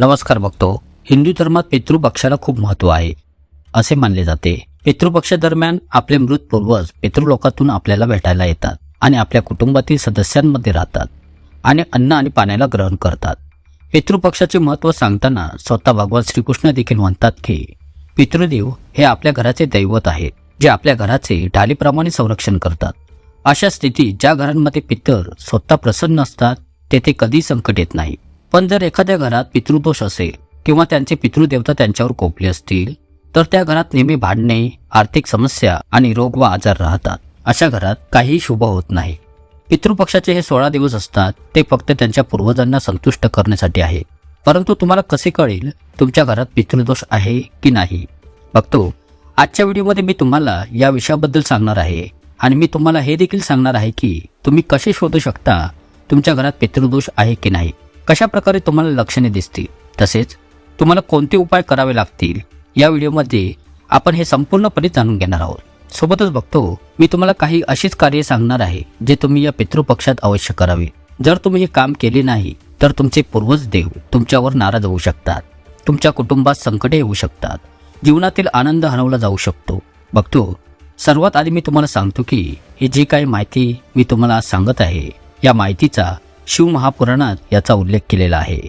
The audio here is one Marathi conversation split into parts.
नमस्कार बघतो हिंदू धर्मात पितृपक्षाला खूप महत्त्व आहे असे मानले जाते. पितृपक्षादरम्यान आपले मृत पूर्वज पितृलोकातून आपल्याला भेटायला येतात आणि आपल्या कुटुंबातील सदस्यांमध्ये राहतात आणि अन्न आणि पाण्याला ग्रहण करतात. पितृपक्षाचे महत्त्व सांगताना स्वतः भगवान श्रीकृष्ण देखील म्हणतात की पितृदेव हे आपल्या घराचे दैवत आहेत जे आपल्या घराचे ढालीप्रमाणे संरक्षण करतात. अशा स्थितीत ज्या घरांमध्ये पितर स्वतः प्रसन्न असतात तेथे कधी संकट येत नाही. पण जर एखाद्या घरात पितृदोष असेल किंवा त्यांचे पितृदेवता त्यांच्यावर कोपले असतील तर त्या घरात नेहमी भांडणे आर्थिक समस्या आणि रोग व आजार राहतात. अशा घरात काहीही शुभ होत नाही. पितृपक्षाचे हे सोळा दिवस असतात ते फक्त त्यांच्या पूर्वजांना संतुष्ट करण्यासाठी आहे. परंतु तुम्हाला कसे कळेल तुमच्या घरात पितृदोष आहे की नाही? बघतो आजच्या व्हिडिओमध्ये मी तुम्हाला या विषयाबद्दल सांगणार आहे आणि मी तुम्हाला हे देखील सांगणार आहे की तुम्ही कसे शोधू शकता तुमच्या घरात पितृदोष आहे की नाही. कशा प्रकारे तुम्हाला लक्षणे दिसतील तसेच तुम्हाला कोणते उपाय करावे लागतील या व्हिडिओमध्ये आपण हे संपूर्णपणे जाणून घेणार आहोत. सोबतच बघतो मी तुम्हाला काही अशीच कार्य सांगणार आहे जे तुम्ही या पितृपक्षात अवश्य करावे. जर तुम्ही हे काम केले नाही तर तुमचे पूर्वज देव तुमच्यावर नाराज होऊ शकतात. तुमच्या कुटुंबात संकटे येऊ शकतात. जीवनातील आनंद हरवला जाऊ शकतो. बघतो सर्वात आधी मी तुम्हाला सांगतो की ही जी काही माहिती मी तुम्हाला सांगत आहे या माहितीचा शिव महापुराणात याचा उल्लेख केलेला आहे.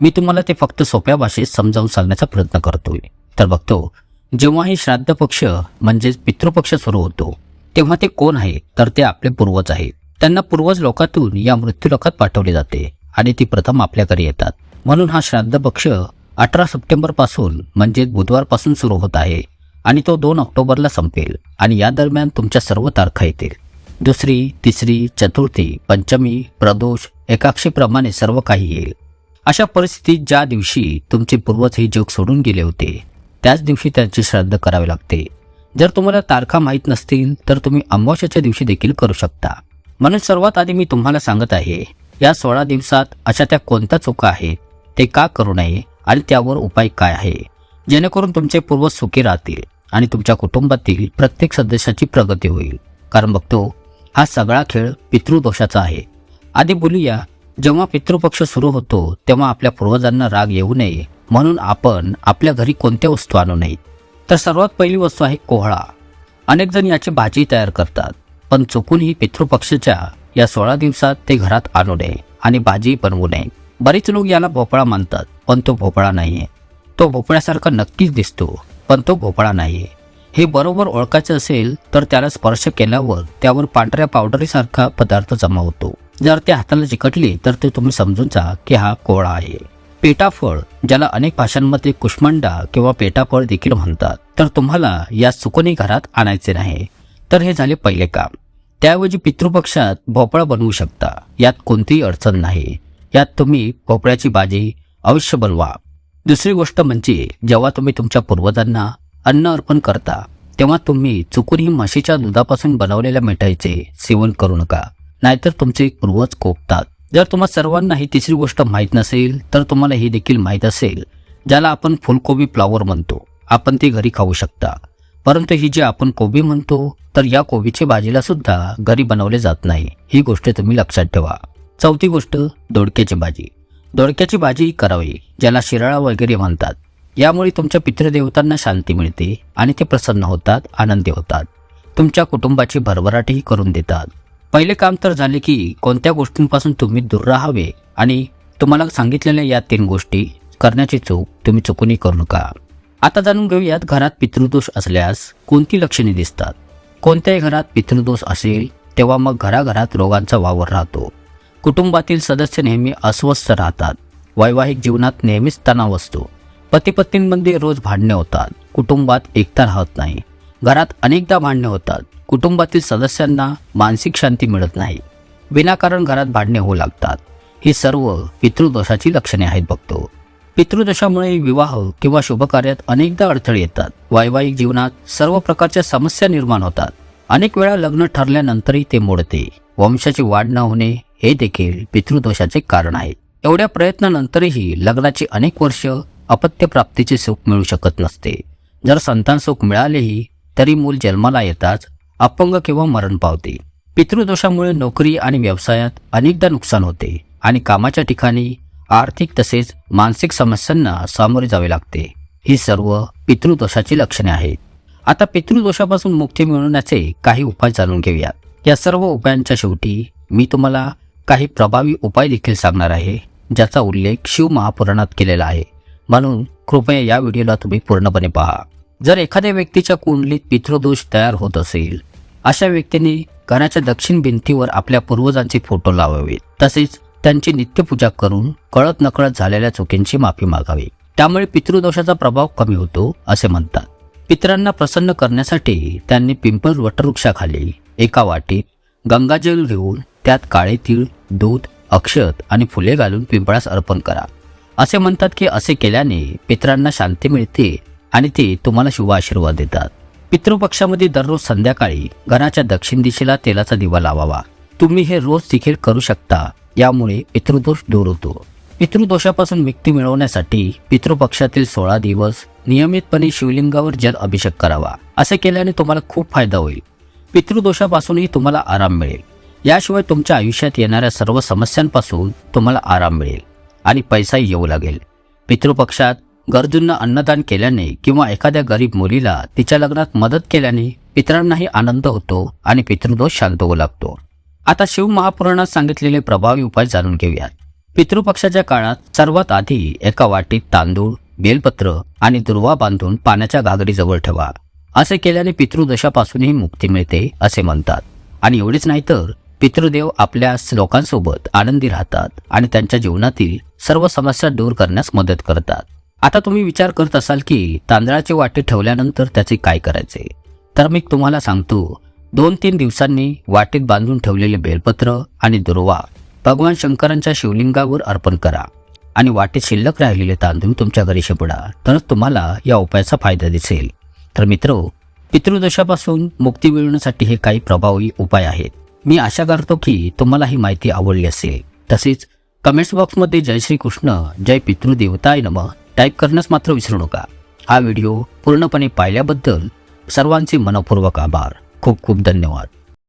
मी तुम्हाला ते फक्त सोप्या भाषेत समजावून सांगण्याचा प्रयत्न करतोय. तर बघतो जेव्हा हे श्राद्ध पक्ष म्हणजेच पितृपक्ष सुरू होतो तेव्हा ते कोण आहे? तर ते आपले पूर्वज आहेत. त्यांना पूर्वज लोकातून या मृत्यूलोकात पाठवले जाते आणि ती प्रथम आपल्याकडे येतात. म्हणून हा श्राद्ध पक्ष अठरा सप्टेंबरपासून म्हणजेच बुधवारपासून सुरू होत आहे आणि तो दोन ऑक्टोबरला संपेल आणि या दरम्यान तुमच्या सर्व तारखा येतील. दुसरी तिसरी चतुर्थी पंचमी प्रदोष एकाक्षीप्रमाणे सर्व काही येईल. अशा परिस्थितीत ज्या दिवशी तुमचे पूर्वज हे जग सोडून गेले होते त्याच दिवशी त्यांची श्राद्ध करावे लागते. जर तुम्हाला तारखा माहीत नसतील तर तुम्ही अमावस्याच्या दिवशी देखील करू शकता. म्हणून सर्वात आधी मी तुम्हाला सांगत आहे या सोळा दिवसात अशा त्या कोणत्या चुका आहेत ते का करू नये आणि त्यावर उपाय काय आहे? जेणेकरून तुमचे पूर्वज सुखी राहतील आणि तुमच्या कुटुंबातील प्रत्येक सदस्याची प्रगती होईल. कारण बघतो हा सगळा खेळ पितृदोषाचा आहे. आधी बोलूया जेव्हा पितृपक्ष सुरू होतो तेव्हा आपल्या पूर्वजांना राग येऊ नये म्हणून आपण आपल्या घरी कोणत्या वस्तू आणू नयेत? तर सर्वात पहिली वस्तू आहे कोहळा. अनेक जण याची भाजी तयार करतात पण चुकूनही पितृपक्षाच्या या सोळा दिवसात ते घरात आणू नये आणि भाजी बनवू नये. बरेच लोक याला भोपळा मानतात पण तो भोपळा नाहीये. तो भोपळ्यासारखा नक्कीच दिसतो पण तो भोपळा नाहीये. हे बरोबर ओळखायचं असेल तर त्याला स्पर्श केल्यावर त्यावर पांढऱ्या पावडरीसारखा पदार्थ जमा होतो. जर ते हाताला चिकटले तर ते तुम्ही समजून जा की हा कोळा आहे. पेटाफळ ज्याला अनेक भाषांमध्ये कुष्मंडा किंवा पेटाफळ देखील म्हणतात तर तुम्हाला या सुकणी घरात आणायचे नाही. तर हे झाले पहिले काम. त्याऐवजी पितृपक्षात भोपळा बनवू शकता. यात कोणतीही अडचण नाही. यात तुम्ही भोपळ्याची भाजी अवश्य बनवा. दुसरी गोष्ट म्हणजे जेव्हा तुम्ही तुमच्या पूर्वजांना अन्न अर्पण करता तेव्हा तुम्ही चुकूनही म्हशीच्या दुधापासून बनवलेल्या मिठाईचे सेवन करू नका. नाहीतर तुमचे पूर्वज कोपतात. जर तुम्हा सर्वांना ही तिसरी गोष्ट माहीत नसेल तर तुम्हाला ही देखील माहीत असेल ज्याला आपण फुलकोबी फ्लॉवर म्हणतो. आपण ती घरी खाऊ शकता. परंतु ही जी आपण कोबी म्हणतो तर या कोबीची भाजीला सुद्धा घरी बनवले जात नाही. ही गोष्ट तुम्ही लक्षात ठेवा. चौथी गोष्ट दोडक्याची भाजी. दोडक्याची भाजी करावी ज्याला शिराळा वगैरे म्हणतात. यामुळे तुमच्या पितृदेवतांना शांती मिळते आणि ते प्रसन्न होतात आनंदी होतात. तुमच्या कुटुंबाची भरभराटही करून देतात. पहिले काम तर झाले की कोणत्या गोष्टींपासून तुम्ही दूर राहावे आणि तुम्हाला सांगितलेल्या या तीन गोष्टी करण्याची चूक तुम्ही चुकूनही करू नका. आता जाणून घेऊयात घरात पितृदोष असल्यास कोणती लक्षणे दिसतात? कोणत्याही घरात पितृदोष असेल तेव्हा मग घराघरात रोगांचा वावर राहतो. कुटुंबातील सदस्य नेहमी अस्वस्थ राहतात. वैवाहिक जीवनात नेहमीच तणाव असतो. पती पत्नींमध्ये रोज भांडणे होतात. कुटुंबात एकता राहत नाही. घरात अनेकदा भांडणे होतात. कुटुंबातील सदस्यांना मानसिक शांती मिळत नाही. विनाकारण घरात भांडणे होऊ लागतात. ही सर्व पितृदोषाची लक्षणे आहेत बघतो. पितृदोषामुळे विवाह किंवा शुभकार्यात अनेकदा अडथळे येतात. वैवाहिक जीवनात सर्व प्रकारच्या समस्या निर्माण होतात. अनेक वेळा लग्न ठरल्यानंतरही ते मोडते. वंशाची वाढ न होणे हे देखील पितृदोषाचे कारण आहे. एवढ्या प्रयत्नानंतरही लग्नाची अनेक वर्ष अपत्यप्राप्तीचे सुख मिळू शकत नसते. जर संतान सुख मिळालेही तरी मूल जन्माला येताच अपंग किंवा मरण पावते. पितृदोषामुळे नोकरी आणि व्यवसायात अनेकदा नुकसान होते आणि कामाच्या ठिकाणी आर्थिक तसेच मानसिक समस्यांना सामोरे जावे लागते. ही सर्व पितृदोषाची लक्षणे आहेत. आता पितृदोषापासून मुक्ती मिळवण्याचे काही उपाय जाणून घेऊयात. या सर्व उपायांच्या शेवटी मी तुम्हाला काही प्रभावी उपाय देखील सांगणार आहे ज्याचा उल्लेख शिव महापुराणात केलेला आहे. म्हणून कृपया या व्हिडिओला तुम्ही पूर्णपणे पहा. जर एखाद्या व्यक्तीच्या कुंडलीत पितृदोष तयार होत असेल अशा व्यक्तीने घराच्या दक्षिण भिंतीवर आपल्या पूर्वजांचे फोटो लावावे. तसेच त्यांची नित्यपूजा करून कळत नकळत झालेल्या चुकींची माफी मागावी. त्यामुळे पितृदोषाचा प्रभाव कमी होतो असे म्हणतात. पितरांना प्रसन्न करण्यासाठी त्यांनी पिंपळ वटवृक्षाखाली एका वाटीत गंगाजल घेऊन त्यात काळे तीळ दूध अक्षत आणि फुले घालून पिंपळास अर्पण करा. असे म्हणतात की असे केल्याने पितरांना शांती मिळते आणि ते तुम्हाला शुभ आशीर्वाद देतात. पितृपक्षामध्ये दररोज संध्याकाळी घराच्या दक्षिण दिशेला तेलाचा दिवा लावावा. तुम्ही हे रोज देखील करू शकता. यामुळे पितृदोष दूर होतो. पितृदोषापासून मुक्ती मिळवण्यासाठी पितृपक्षातील सोळा दिवस नियमितपणे शिवलिंगावर जल अभिषेक करावा. असे केल्याने तुम्हाला खूप फायदा होईल. पितृदोषापासूनही तुम्हाला आराम मिळेल. याशिवाय तुमच्या आयुष्यात येणाऱ्या सर्व समस्यांपासून तुम्हाला आराम मिळेल आणि पैसाही येऊ लागेल. पितृपक्षात गरजूंना अन्नदान केल्याने किंवा एखाद्या गरीब मुलीला तिच्या लग्नात मदत केल्याने पितरांनाही आनंद होतो आणि पितृदोष शांत होऊ लागतो आता शिव महापुराणात सांगितलेले प्रभावी उपाय जाणून घेऊयात. पितृपक्षाच्या काळात सर्वात आधी एका वाटीत तांदूळ बेलपत्र आणि दुर्वा बांधून पाण्याच्या घागरीजवळ ठेवा. असे केल्याने पितृदशापासूनही मुक्ती मिळते असे म्हणतात. आणि एवढेच नाही तर पितृदेव आपल्या लोकांसोबत आनंदी राहतात आणि त्यांच्या जीवनातील सर्व समस्या दूर करण्यास मदत करतात. आता तुम्ही विचार करत असाल की तांदळाचे वाटे ठेवल्यानंतर त्याचे काय करायचे? तर मी तुम्हाला सांगतो दोन तीन दिवसांनी वाटेत बांधून ठेवलेले बेलपत्र आणि दुर्वा भगवान शंकरांच्या शिवलिंगावर अर्पण करा आणि वाटेत शिल्लक राहिलेले तांदूळ तुमच्या घरी शिपडा तरच तुम्हाला या उपायाचा फायदा दिसेल. तर मित्र पितृदोषापासून मुक्ती मिळवण्यासाठी हे काही प्रभावी उपाय आहेत. मी आशा करतो की तुम्हाला ही माहिती आवडली असेल. तसेच कमेंट्स बॉक्समध्ये जय श्रीकृष्ण जय पितृदेवताय नमः. टाईप करण्यास मात्र विसरू नका. हा व्हिडिओ पूर्णपणे पाहिल्याबद्दल सर्वांचे मनपूर्वक आभार. खूप खूप धन्यवाद.